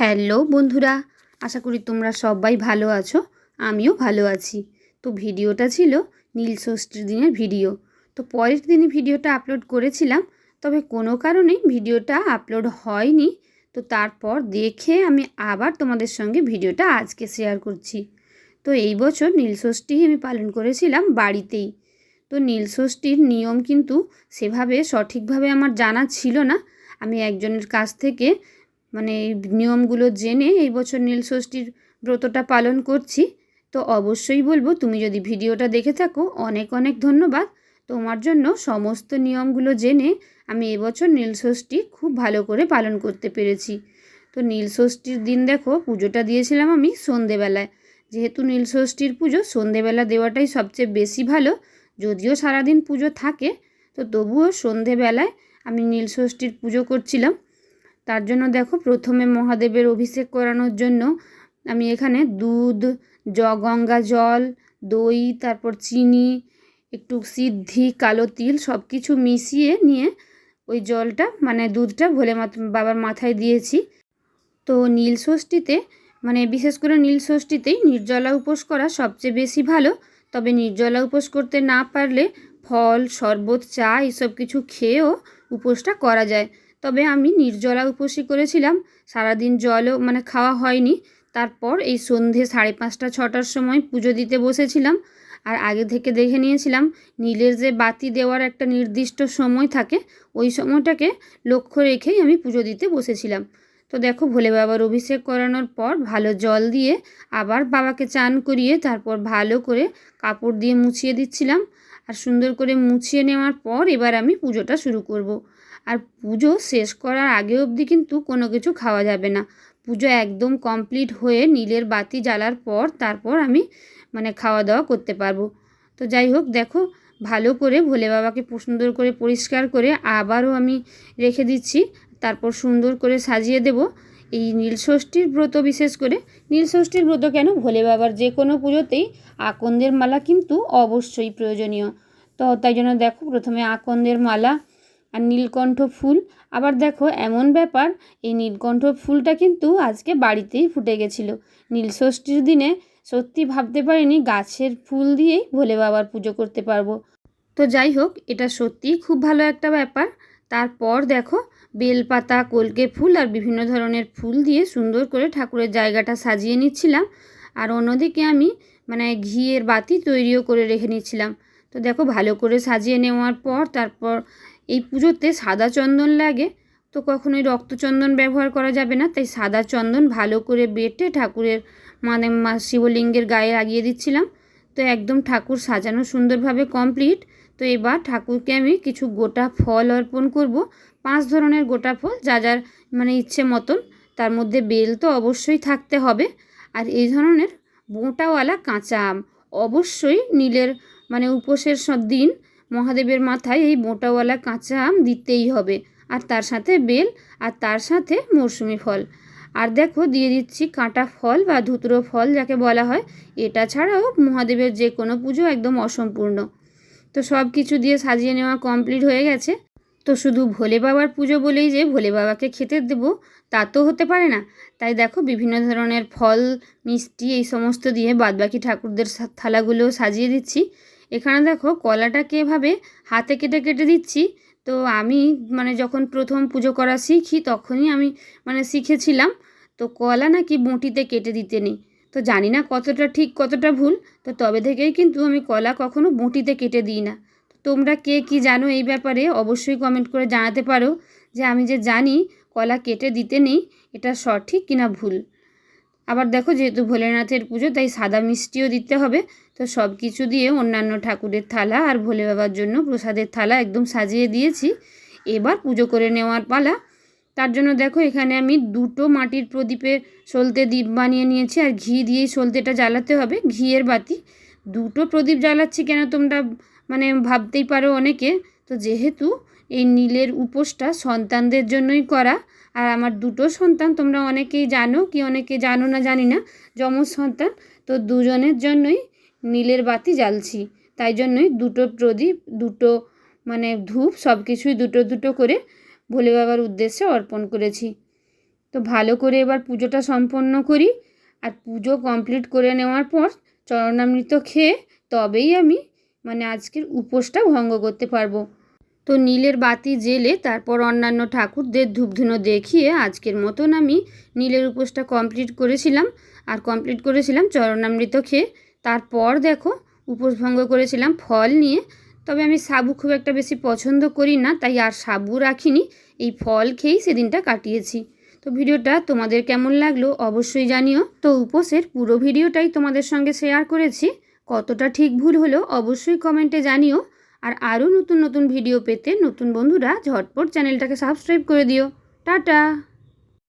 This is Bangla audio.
হ্যালো বন্ধুরা, আশা করি তোমরা সবাই ভালো আছো, আমিও ভালো আছি। তো ভিডিওটা ছিল নীল ষষ্ঠীর দিনের ভিডিও। তো পরের দিনই ভিডিওটা আপলোড করেছিলাম, তবে কোনো কারণেই ভিডিওটা আপলোড হয়নি। তো তারপর দেখে আমি আবার তোমাদের সঙ্গে ভিডিওটা আজকে শেয়ার করছি। তো এই বছর নীলষষ্ঠী আমি পালন করেছিলাম বাড়িতেই। তো নীলষষ্ঠীর নিয়ম কিন্তু সেভাবে সঠিকভাবে আমার জানা ছিল না। আমি একজনের কাছ থেকে মানে নিয়মগুলো জেনে এই বছর নীলষষ্ঠীর ব্রতটা পালন করছি। তো অবশ্যই বলব, তুমি যদি ভিডিওটা দেখে থাকো, অনেক অনেক ধন্যবাদ। তোমার জন্য সমস্ত নিয়মগুলো জেনে আমি এবছর নীলষষ্ঠী খুব ভালো করে পালন করতে পেরেছি। তো নীলষষ্ঠীর দিন দেখো, পুজোটা দিয়েছিলাম আমি সন্ধেবেলায়। যেহেতু নীলষষ্ঠীর পুজো, সন্ধেবেলা দেওয়াটাই সবচেয়ে বেশি ভালো, যদিও সারাদিন পুজো থাকে, তো তবুও সন্ধেবেলায় আমি নীলষষ্ঠীর পুজো করছিলাম। তার জন্য দেখো প্রথমে মহাদেবের অভিষেক করানোর জন্য আমি এখানে দুধ, জ, গঙ্গা জল, দই, তারপর চিনি, একটু সিদ্ধি, কালো তিল সব কিছু মিশিয়ে নিয়ে ওই জলটা মানে দুধটা ভোলে বাবার মাথায় দিয়েছি। তো নীল ষষ্ঠীতে মানে বিশেষ করে নীল ষষ্ঠীতেই নির্জলা উপোস করা সবচেয়ে বেশি ভালো। তবে নির্জলা উপোস করতে না পারলে ফল, শরবত, চা এসব কিছু খেয়েও উপোসটা করা যায়। তবে আমি নির্জলা উপসী করেছিলাম। সারাদিন জলও মানে খাওয়া হয়নি। তারপর এই সন্ধে সাড়ে পাঁচটা, ছটার সময় পুজো দিতে বসেছিলাম। আর আগে থেকে দেখে নিয়েছিলাম, নীলের যে বাতি দেওয়ার একটা নির্দিষ্ট সময় থাকে, ওই সময়টাকে লক্ষ্য রেখেই আমি পুজো দিতে বসেছিলাম। তো দেখো, ভোলে বাবার অভিষেক করানোর পর ভালো জল দিয়ে আবার বাবাকে চান করিয়ে তারপর ভালো করে কাপড় দিয়ে মুছিয়ে দিচ্ছিলাম। আর সুন্দর করে মুছিয়ে নেওয়ার পর এবার আমি পুজোটা শুরু করব। আর পুজো শেষ করার আগে অবধি কিন্তু কোনো কিছু খাওয়া যাবে না। পুজো একদম কমপ্লিট হয়ে নীলের বাতি জ্বালার পর তারপর আমি মানে খাওয়া দাওয়া করতে পারব। তো যাই হোক, দেখো, ভালো করে ভোলে বাবাকে সুন্দর করে পরিষ্কার করে আবারও আমি রেখে দিচ্ছি। তারপর সুন্দর করে সাজিয়ে দেব এই নীলষষ্ঠীর ব্রত বিশেষ করে। নীলষষ্ঠীর ব্রত কেন? ভোলে বাবার যে কোনো পুজোতেই আকন্দের মালা কিন্তু অবশ্যই প্রয়োজনীয়। তো তাই জন্য দেখো, প্রথমে আকন্দের মালা আর নীলকণ্ঠ ফুল। আবার দেখো, এমন ব্যাপার, এই নীলকণ্ঠ ফুলটা কিন্তু আজকে বাড়িতেই ফুটে গেছিল। নীলষষ্ঠীর দিনে সত্যি ভাবতে পারিনি গাছের ফুল দিয়েই ভোলে বাবার পুজো করতে পারব। তো যাই হোক, এটা সত্যিই খুব ভালো একটা ব্যাপার। তারপর দেখো, বেলপাতা, কলকে ফুল আর বিভিন্ন ধরনের ফুল দিয়ে সুন্দর করে ঠাকুরের জায়গাটা সাজিয়ে নিচ্ছিলাম। আর অন্যদিকে আমি মানে ঘিয়ের বাতি তৈরিও করে রেখে নিচ্ছিলাম। তো দেখো, ভালো করে সাজিয়ে নেওয়ার পর, তারপর এই পুজোতে সাদা চন্দন লাগে, তো কখনোই রক্তচন্দন ব্যবহার করা যাবে না। তাই সাদা চন্দন ভালো করে বেটে ঠাকুরের মানে শিবলিঙ্গের গায়ে লাগিয়ে দিচ্ছিলাম। তো একদম ঠাকুর সাজানো সুন্দরভাবে কমপ্লিট তো এবার ঠাকুরকে আমি কিছু গোটা ফল অর্পণ করব। পাঁচ ধরনের গোটা ফল, যা যার মানে ইচ্ছে মতন, তার মধ্যে বেল তো অবশ্যই থাকতে হবে। আর এই ধরনের বোঁটাওয়ালা কাঁচা আম, অবশ্যই নীলের মানে উপোসের দিন মহাদেবের মাথায় এই মোটাওয়ালা কাঁচা আম দিতেই হবে। আর তার সাথে বেল, আর তার সাথে মৌসুমি ফল। আর দেখো, দিয়ে দিচ্ছি কাঁটা ফল বা ধুতরো ফল, যাকে বলা হয়। এটা ছাড়াও মহাদেবের যে কোনো পুজো একদম অসম্পূর্ণ। তো সব কিছু দিয়ে সাজিয়ে নেওয়া কমপ্লিট হয়ে গেছে। তো শুধু ভোলে বাবার পুজো বলেই যে ভোলে বাবাকে খেতে দেবো, তা তো হতে পারে না। তাই দেখো, বিভিন্ন ধরনের ফল, মিষ্টি, এই সমস্ত দিয়ে বাদবাকি ঠাকুরদের থালাগুলো সাজিয়ে দিচ্ছি। এখানে দেখো কলাটাকে এভাবে হাতে কেটে কেটে দিচ্ছি। তো আমি মানে যখন প্রথম পুজো করা শিখি তখনই আমি মানে শিখেছিলাম। তো কলা নাকি বঁটিতে কেটে দিতে নেই। তো জানি না কতটা ঠিক, কতটা ভুল। তো তবে থেকেই কিন্তু আমি কলা কখনো বঁটিতে কেটে দিই না। তোমরা কে কি জানো এই ব্যাপারে অবশ্যই কমেন্ট করে জানাতে পারো যে আমি যে জানি কলা কেটে দিতে নেই, এটা সঠিক কিনা ভুল। আবার দেখো যেহেতু ভোলেনাথের পুজো, তাই সাদা মিষ্টিও দিতে হবে। তো সব কিছু দিয়ে অন্যান্য ঠাকুরের থালা আর ভোলে বাবার জন্য প্রসাদের থালা একদম সাজিয়ে দিয়েছি। এবার পুজো করে নেওয়ার পালা। তার জন্য দেখো এখানে আমি দুটো মাটির প্রদীপে সলতে দ্বীপ বানিয়ে নিয়েছি, আর ঘি দিয়েই সলতেটা জ্বালাতে হবে, ঘিয়ের বাতি। দুটো প্রদীপ জ্বালাচ্ছি কেন তোমরা মানে ভাবতেই পারো অনেকে। তো যেহেতু এই নীলের উপোসটা সন্তানদের জন্যই করা। আর আমার দুটো সন্তান, তোমরা অনেকেই জানো কি অনেকে জানো না জানি না, যমজ সন্তান। তো দুজনের জন্যই নীলের বাতি জ্বালছি। তাই জন্যই দুটো প্রদীপ, দুটো মানে ধূপ সব কিছুই দুটো দুটো করে ভোলে বাবার উদ্দেশ্যে অর্পণ করেছি। তো ভালো করে এবার পুজোটা সম্পন্ন করি। আর পুজো কমপ্লিট করে নেওয়ার পর চরণামৃত খেয়ে তবেই আমি মানে আজকের উপোসটা ভঙ্গ করতে পারব। তো নীলের বাতি জেলে তারপর অন্যান্য ঠাকুরদের ধূপধুনো দেখিয়ে আজকের মতন আমি নীলের উপোসটা কমপ্লিট করেছিলাম। আর কমপ্লিট করেছিলাম চরণামৃত খেয়ে। তারপর দেখো উপোস ভঙ্গ করেছিলাম ফল নিয়ে। তবে আমি সাবু খুব একটা বেশি পছন্দ করি না, তাই আর সাবু রাখিনি, এই ফল খেয়েই সেদিনটা কাটিয়েছি। তো ভিডিওটা তোমাদের কেমন লাগল অবশ্যই জানিও। তো উপোসের পুরো ভিডিওটাই তোমাদের সঙ্গে শেয়ার করেছি। কতটা ঠিক ভুল হলো অবশ্যই কমেন্টে জানিও। আর আরও নতুন নতুন ভিডিও পেতে নতুন বন্ধুরা ঝটপট চ্যানেলটাকে সাবস্ক্রাইব করে দিও। টাটা!